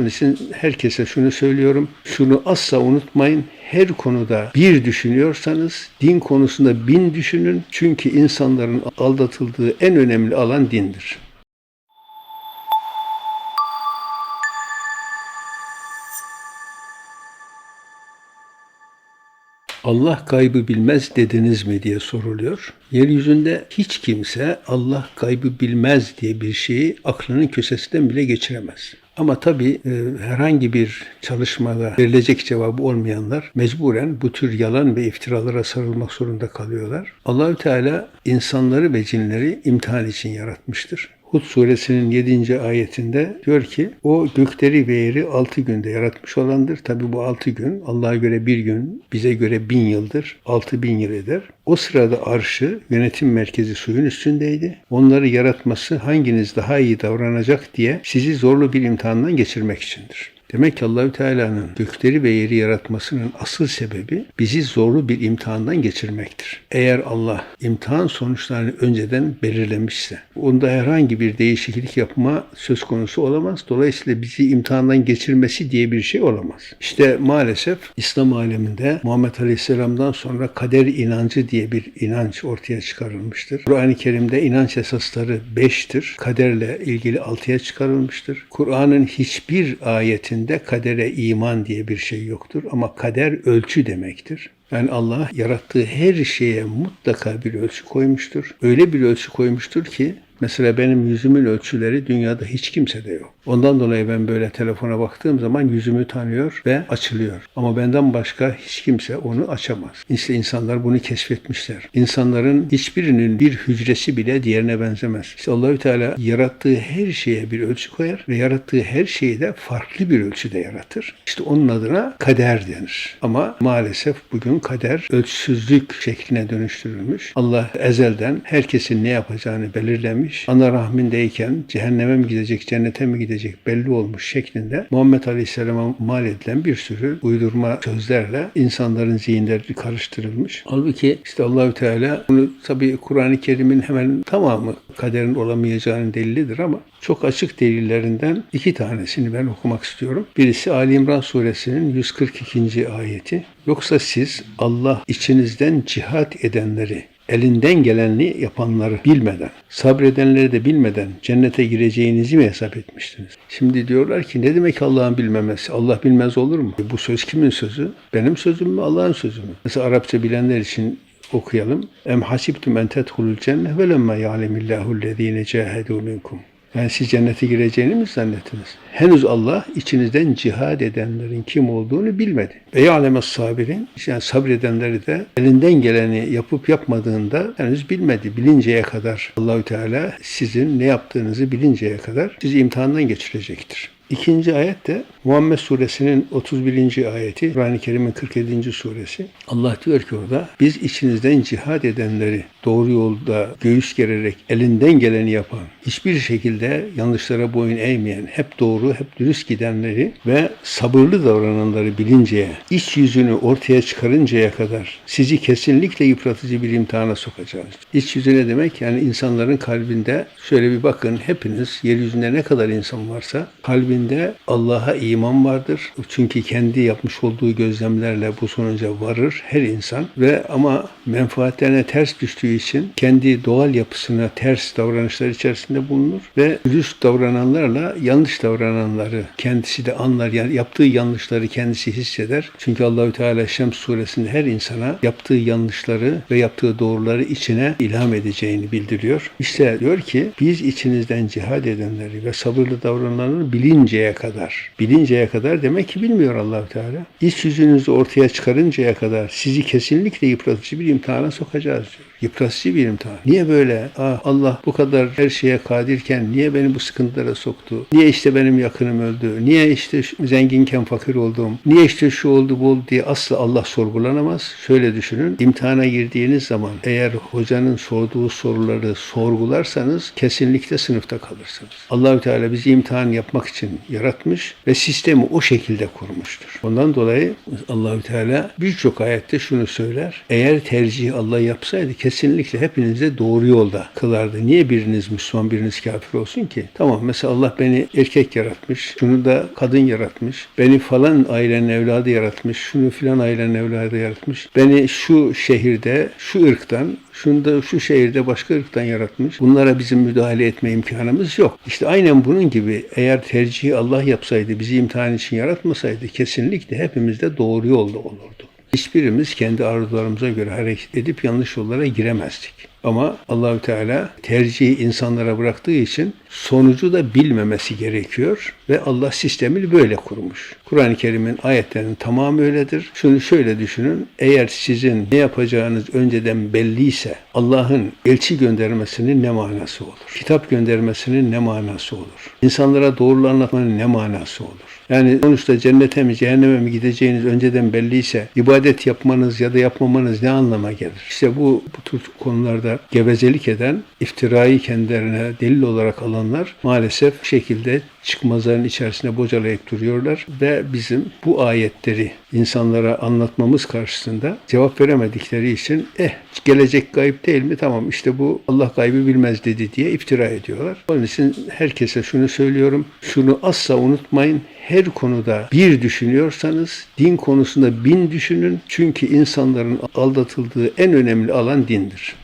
Onun için herkese şunu söylüyorum. Şunu asla unutmayın. Her konuda bir düşünüyorsanız din konusunda bin düşünün. Çünkü insanların aldatıldığı en önemli alan dindir. Allah gaybı bilmez dediniz mi diye soruluyor. Yeryüzünde hiç kimse Allah gaybı bilmez diye bir şeyi aklının köşesinden bile geçiremez. Ama tabii e, herhangi bir çalışmada verilecek cevabı olmayanlar mecburen bu tür yalan ve iftiralara sarılmak zorunda kalıyorlar. Allahü Teala insanları ve cinleri imtihan için yaratmıştır. Hud suresinin 7. ayetinde diyor ki o gökleri ve yeri 6 günde yaratmış olandır. Tabi bu 6 gün Allah'a göre bir gün bize göre bin yıldır. 6 bin yıl eder. O sırada arşı yönetim merkezi suyun üstündeydi. Onları yaratması hanginiz daha iyi davranacak diye sizi zorlu bir imtihandan geçirmek içindir. Demek ki Allahü Teala'nın gökleri ve yeri yaratmasının asıl sebebi bizi zorlu bir imtihandan geçirmektir. Eğer Allah imtihan sonuçlarını önceden belirlemişse, onda herhangi bir değişiklik yapma söz konusu olamaz. Dolayısıyla bizi imtihandan geçirmesi diye bir şey olamaz. İşte maalesef İslam aleminde Muhammed Aleyhisselam'dan sonra kader inancı diye bir inanç ortaya çıkarılmıştır. Kur'an-ı Kerim'de inanç esasları beştir. Kaderle ilgili altıya çıkarılmıştır. Kur'an'ın hiçbir ayetinde kadere iman diye bir şey yoktur ama kader ölçü demektir. Yani Allah yarattığı her şeye mutlaka bir ölçü koymuştur. Öyle bir ölçü koymuştur ki Mesela benim yüzümün ölçüleri dünyada hiç kimsede yok. Ondan dolayı ben böyle telefona baktığım zaman yüzümü tanıyor ve açılıyor. Ama benden başka hiç kimse onu açamaz. İşte insanlar bunu keşfetmişler. İnsanların hiçbirinin bir hücresi bile diğerine benzemez. İşte Allahü Teala yarattığı her şeye bir ölçü koyar ve yarattığı her şeyi de farklı bir ölçüde yaratır. İşte onun adına kader denir. Ama maalesef bugün kader ölçüsüzlük şekline dönüştürülmüş. Allah ezelden herkesin ne yapacağını belirlemiş gelmiş. Ana rahmindeyken cehenneme mi gidecek, cennete mi gidecek belli olmuş şeklinde Muhammed Aleyhisselam'a mal edilen bir sürü uydurma sözlerle insanların zihinleri karıştırılmış. Halbuki işte Allahü Teala bunu tabii Kur'an-ı Kerim'in hemen tamamı kaderin olamayacağının delilidir ama çok açık delillerinden iki tanesini ben okumak istiyorum. Birisi Ali İmran suresinin 142. ayeti. Yoksa siz Allah içinizden cihat edenleri elinden geleni yapanları bilmeden, sabredenleri de bilmeden cennete gireceğinizi mi hesap etmiştiniz? Şimdi diyorlar ki ne demek Allah'ın bilmemesi? Allah bilmez olur mu? Bu söz kimin sözü? Benim sözüm mü? Allah'ın sözü mü? Mesela Arapça bilenler için okuyalım. Em hasibtum en tedhulul cenne ve lemma ya'lemillahu allazine cahadu minkum. Yani siz cennete gireceğini mi zannettiniz? Henüz Allah içinizden cihad edenlerin kim olduğunu bilmedi. Ve ya'lemez sabirin, yani sabredenleri de elinden geleni yapıp yapmadığında henüz bilmedi. Bilinceye kadar Allahü Teala sizin ne yaptığınızı bilinceye kadar sizi imtihandan geçirecektir. İkinci ayet de Muhammed suresinin 31. ayeti, Kur'an-ı Kerim'in 47. suresi. Allah diyor ki orada, biz içinizden cihad edenleri doğru yolda göğüs gererek elinden geleni yapan, hiçbir şekilde yanlışlara boyun eğmeyen, hep doğru, hep dürüst gidenleri ve sabırlı davrananları bilinceye, iç yüzünü ortaya çıkarıncaya kadar sizi kesinlikle yıpratıcı bir imtihana sokacağız. İç yüzü ne demek? Yani insanların kalbinde şöyle bir bakın, hepiniz yeryüzünde ne kadar insan varsa kalbinde Allah'a iman vardır. Çünkü kendi yapmış olduğu gözlemlerle bu sonuca varır her insan ve ama menfaatlerine ters düştüğü için kendi doğal yapısına ters davranışlar içerisinde bulunur ve dürüst davrananlarla yanlış davrananları kendisi de anlar. Yani yaptığı yanlışları kendisi hisseder. Çünkü Allahü Teala Şems suresinde her insana yaptığı yanlışları ve yaptığı doğruları içine ilham edeceğini bildiriyor. İşte diyor ki biz içinizden cihad edenleri ve sabırlı davrananları bilinceye kadar, bilinceye kadar demek ki bilmiyor Allahü Teala. İç yüzünüzü ortaya çıkarıncaya kadar sizi kesinlikle yıpratıcı bir imtihana sokacağız diyor. Yıpratıcı bir imtihan. Niye böyle? Ah, Allah bu kadar her şeye kadirken niye beni bu sıkıntılara soktu? Niye işte benim yakınım öldü? Niye işte zenginken fakir oldum? Niye işte şu oldu bu oldu diye asla Allah sorgulanamaz. Şöyle düşünün. imtihana girdiğiniz zaman eğer hocanın sorduğu soruları sorgularsanız kesinlikle sınıfta kalırsınız. Allahü Teala bizi imtihan yapmak için yaratmış ve sistemi o şekilde kurmuştur. Ondan dolayı Allahü Teala birçok ayette şunu söyler. Eğer tercihi Allah yapsaydı kesinlikle hepinizi doğru yolda kılardı. Niye biriniz Müslüman biriniz kafir olsun ki? Tamam mesela Allah beni erkek yaratmış, şunu da kadın yaratmış, beni falan ailenin evladı yaratmış, şunu filan ailenin evladı yaratmış, beni şu şehirde, şu ırktan, şunu da şu şehirde başka ırktan yaratmış. Bunlara bizim müdahale etme imkanımız yok. İşte aynen bunun gibi eğer tercihi Allah yapsaydı, bizi imtihan için yaratmasaydı kesinlikle hepimiz de doğru yolda olurdu. Hiçbirimiz kendi arzularımıza göre hareket edip yanlış yollara giremezdik. Ama Allahü Teala tercihi insanlara bıraktığı için sonucu da bilmemesi gerekiyor ve Allah sistemini böyle kurmuş. Kur'an-ı Kerim'in ayetlerinin tamamı öyledir. Şunu şöyle düşünün. Eğer sizin ne yapacağınız önceden belliyse Allah'ın elçi göndermesinin ne manası olur? Kitap göndermesinin ne manası olur? İnsanlara doğruluğu anlatmanın ne manası olur? Yani sonuçta cennete mi cehenneme mi gideceğiniz önceden belliyse ibadet yapmanız ya da yapmamanız ne anlama gelir? İşte bu, bu tür konularda gevezelik eden, iftirayı kendilerine delil olarak alanlar maalesef şekilde çıkmazların içerisine bocalayıp duruyorlar ve bizim bu ayetleri insanlara anlatmamız karşısında cevap veremedikleri için eh gelecek gayb değil mi? Tamam işte bu Allah gaybı bilmez dedi diye iftira ediyorlar. Onun için herkese şunu söylüyorum. Şunu asla unutmayın. Her konuda bir düşünüyorsanız din konusunda bin düşünün. Çünkü insanların aldatıldığı en önemli alan dindir.